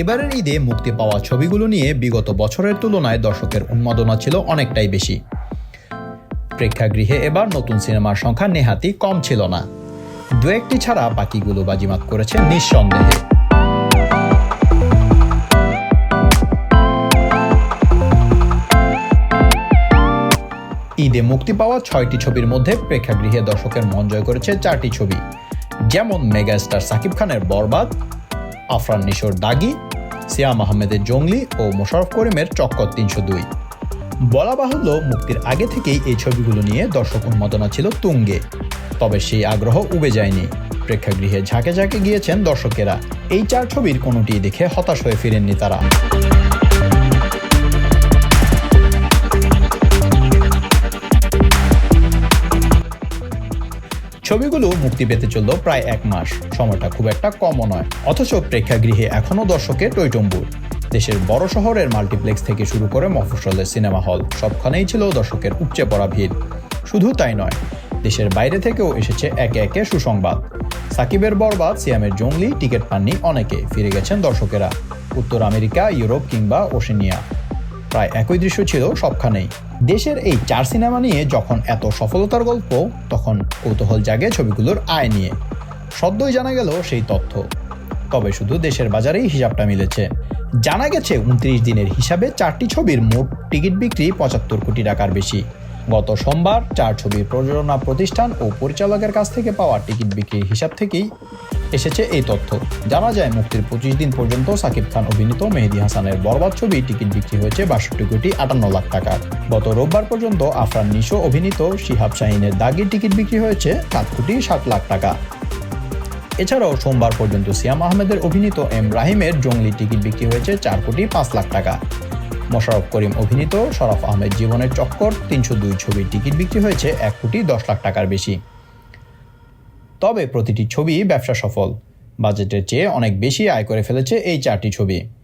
এবারের ঈদে মুক্তি পাওয়া ছবিগুলো নিয়ে বিগত বছরের তুলনায় দর্শকের উন্মাদনা ছিল অনেকটাই বেশি। প্রেক্ষাগৃহে এবার নতুন সিনেমার সংখ্যা নেহাতি কম ছিল না। দু একটি ছাড়া বাকিগুলো বাজিমাত করেছে নিঃসন্দেহে। ঈদে মুক্তি পাওয়া ছয়টি ছবির মধ্যে প্রেক্ষাগৃহে দর্শকের মন জয় করেছে চারটি ছবি। যেমন মেগাস্টার সাকিব খানের বরবাদ আফরান নিশোর দাগি, সিয়াম আহমেদের জঙ্গলি ও মোশারফ করিমের চক্কর তিনশো দুই। বলা বাহুল্য, মুক্তির আগে থেকেই এই ছবিগুলো নিয়ে দর্শক উন্মাদনা ছিল তুঙ্গে। তবে সেই আগ্রহ উবে যায়নি। প্রেক্ষাগৃহে ঝাঁকে ঝাঁকে গিয়েছেন দর্শকেরা। এই চার ছবির কোনোটি দেখে হতাশ হয়ে ফিরেননি তারা। ছবিগুলো মুক্তি পেতে চলল প্রায় এক মাস। সময়টা খুব একটা কমও নয়। অথচ প্রেক্ষাগৃহে এখনও দর্শকের টৈটম্বুর দেশের বড় শহরের মাল্টিপ্লেক্স থেকে শুরু করে মফস্বলের সিনেমা হল, সবখানেই ছিল দর্শকের উপচে পড়া ভিড়। শুধু তাই নয়, দেশের বাইরে থেকেও এসেছে একে একে সুসংবাদ। সাকিবের বরবাদ, সিয়ামের জঙ্গলি, টিকিট পাননি অনেকে, ফিরে গেছেন দর্শকেরা। উত্তর আমেরিকা, ইউরোপ কিংবা ওশেনিয়া। প্রায় একই দৃশ্য ছিল সবখানেই। দেশের এই চার সিনেমা নিয়ে যখন এত সফলতার গল্প, তখন কৌতূহল জাগে ছবিগুলোর আয় নিয়ে। সদ্যই জানা গেল সেই তথ্য। তবে শুধু দেশের বাজারেই হিসাবটা মিলেছে। জানা গেছে, উনত্রিশ দিনের হিসাবে চারটি ছবির মোট টিকিট বিক্রি পঁচাত্তর কোটি টাকার বেশি। গত সোমবার চার ছবির প্রযোজনা প্রতিষ্ঠান ও পরিচালকের কাছ থেকে পাওয়া টিকিট বিক্রির হিসাব থেকেই এসেছে এই তথ্য। জানা যায়, মুক্তির পঁচিশ দিন পর্যন্ত সাকিব খান অভিনীত মেহেদি হাসানের বরবাদ ছবি টিকিট বিক্রি হয়েছে বাষট্টি কোটি আটান্ন লাখ টাকার। গত রোববার পর্যন্ত আফরান নিশো অভিনীত শিহাব শাহিনের দাগির টিকিট বিক্রি হয়েছে সাত কোটি ষাট লাখ টাকা। এছাড়াও সোমবার পর্যন্ত সিয়াম আহমেদের অভিনীত এম রাহিমের জঙ্গলি টিকিট বিক্রি হয়েছে চার কোটি পাঁচ লাখ টাকা। মোশাররফ করিম অভিনীত শরফ আহমেদ জীবনের চক্কর, তিনশো দুই ছবির টিকিট বিক্রি হয়েছে এক কোটি দশ লাখ টাকার বেশি। তবে প্রতিটি ছবি ব্যবসা সফল। বাজেটের চেয়ে অনেক বেশি আয় করে ফেলেছে এই চারটি ছবি।